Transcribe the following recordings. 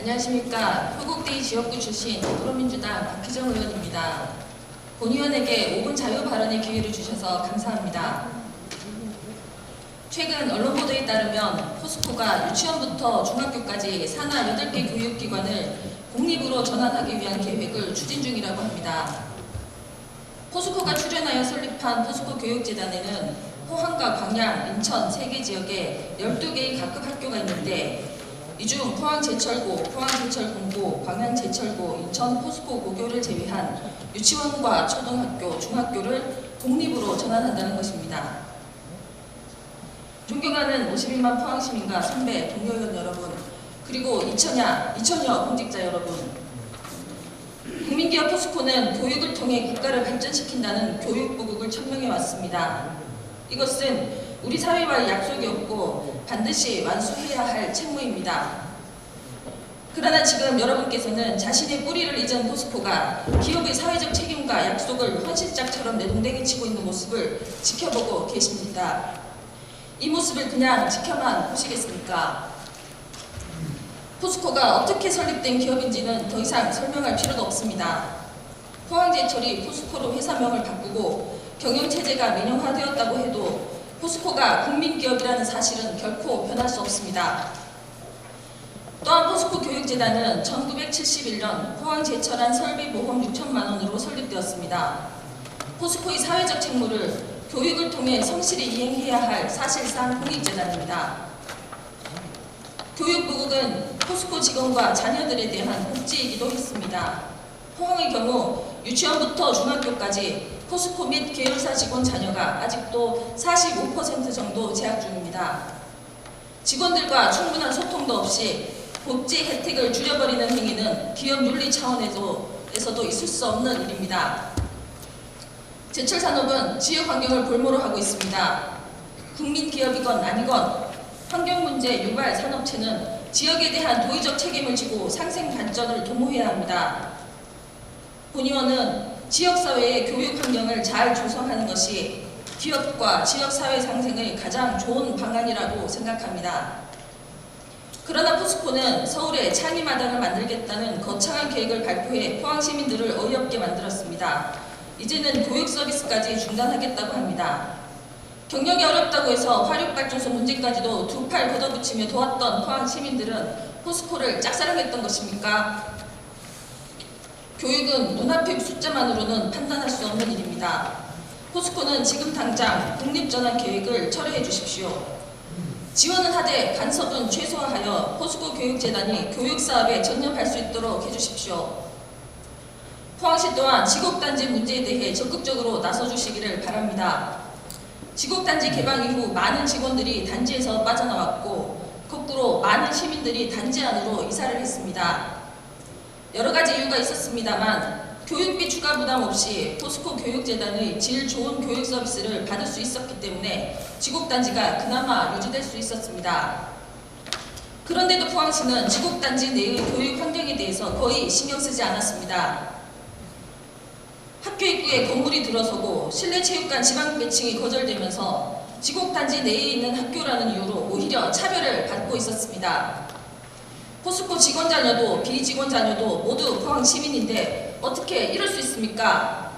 안녕하십니까. 효곡대의 지역구 출신 더불어민주당 박희정 의원입니다. 본 의원에게 5분 자유 발언의 기회를 주셔서 감사합니다. 최근 언론 보도에 따르면 포스코가 유치원부터 중학교까지 산하 8개 교육기관을 공립으로 전환하기 위한 계획을 추진 중이라고 합니다. 포스코가 출연하여 설립한 포스코 교육재단에는 포항과 광양, 인천 3개 지역에 12개의 각급 학교가 있는데 이 중 포항제철고, 포항제철공고, 광양제철고, 인천 포스코 고교를 제외한 유치원과 초등학교, 중학교를 공립으로 전환한다는 것입니다. 존경하는 51만 포항시민과 선배, 동료의원 여러분, 그리고 이천야, 이천여 공직자 여러분, 국민기업 포스코는 교육을 통해 국가를 발전시킨다는 교육부국을 천명해 왔습니다. 이것은 우리 사회와의 약속이 없고 반드시 완수해야 할 책무입니다. 그러나 지금 여러분께서는 자신의 뿌리를 잊은 포스코가 기업의 사회적 책임과 약속을 헌신짝처럼 내동댕이 치고 있는 모습을 지켜보고 계십니다. 이 모습을 그냥 지켜만 보시겠습니까? 포스코가 어떻게 설립된 기업인지는 더 이상 설명할 필요도 없습니다. 포항제철이 포스코로 회사명을 바꾸고 경영체제가 민영화되었다고 해도 포스코가 국민기업이라는 사실은 결코 변할 수 없습니다. 또한 포스코 교육재단은 1971년 포항 제철한 설비보험 6천만 원으로 설립되었습니다. 포스코의 사회적 책무를 교육을 통해 성실히 이행해야 할 사실상 공익재단입니다. 교육부국은 포스코 직원과 자녀들에 대한 복지이기도 했습니다. 포항의 경우 유치원부터 중학교까지 포스코 및 계열사 직원 자녀가 아직도 45% 정도 재학 중입니다. 직원들과 충분한 소통도 없이 복지 혜택을 줄여버리는 행위는 기업 윤리 차원에서도 에서도 있을 수 없는 일입니다. 제철 산업은 지역 환경을 볼모로 하고 있습니다. 국민 기업이건 아니건 환경 문제 유발 산업체는 지역에 대한 도의적 책임을 지고 상생 발전을 도모해야 합니다. 본 의원은 지역사회의 교육 환경을 잘 조성하는 것이 기업과 지역사회 상생의 가장 좋은 방안이라고 생각합니다. 그러나 포스코는 서울에 창의마당을 만들겠다는 거창한 계획을 발표해 포항 시민들을 어이없게 만들었습니다. 이제는 교육 서비스까지 중단하겠다고 합니다. 경력이 어렵다고 해서 화력발전소 문제까지도 두 팔 걷어붙이며 도왔던 포항 시민들은 포스코를 짝사랑했던 것입니까? 교육은 눈앞의 숫자만으로는 판단할 수 없는 일입니다. 포스코는 지금 당장 독립전환 계획을 철회해 주십시오. 지원은 하되 간섭은 최소화하여 포스코 교육재단이 교육사업에 전념할 수 있도록 해주십시오. 포항시 또한 지곡단지 문제에 대해 적극적으로 나서주시기를 바랍니다. 지곡단지 개방 이후 많은 직원들이 단지에서 빠져나왔고 거꾸로 많은 시민들이 단지 안으로 이사를 했습니다. 여러 가지 이유가 있었습니다만 교육비 추가 부담 없이 포스코 교육재단의 질 좋은 교육 서비스를 받을 수 있었기 때문에 지곡단지가 그나마 유지될 수 있었습니다. 그런데도 포항시는 지곡단지 내의 교육 환경에 대해서 거의 신경 쓰지 않았습니다. 학교 입구에 건물이 들어서고 실내 체육관 지방 배칭이 거절되면서 지곡단지 내에 있는 학교라는 이유로 오히려 차별을 받고 있었습니다. 포스코 직원 자녀도 비직원 자녀도 모두 포항 시민인데 어떻게 이럴 수 있습니까?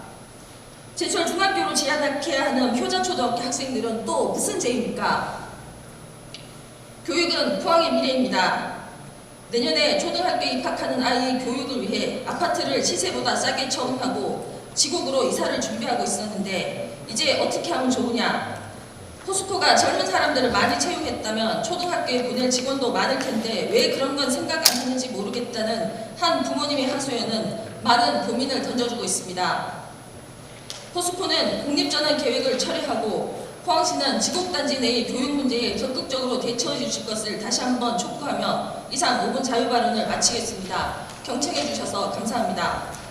제철 중학교로 재학해야 하는 효자초등학교 학생들은 또 무슨 죄입니까? 교육은 포항의 미래입니다. 내년에 초등학교에 입학하는 아이의 교육을 위해 아파트를 시세보다 싸게 처분하고 지국으로 이사를 준비하고 있었는데 이제 어떻게 하면 좋으냐? 포스코가 젊은 사람들을 많이 채용했다면 초등학교에 보낼 직원도 많을 텐데 왜 그런 건 생각 안 하는지 모르겠다는 한 부모님의 하소연은 많은 고민을 던져주고 있습니다. 포스코는 국립전환 계획을 철회하고 포항시는 지곡단지 내의 교육 문제에 적극적으로 대처해 주실 것을 다시 한번 촉구하며 이상 5분 자유발언을 마치겠습니다. 경청해 주셔서 감사합니다.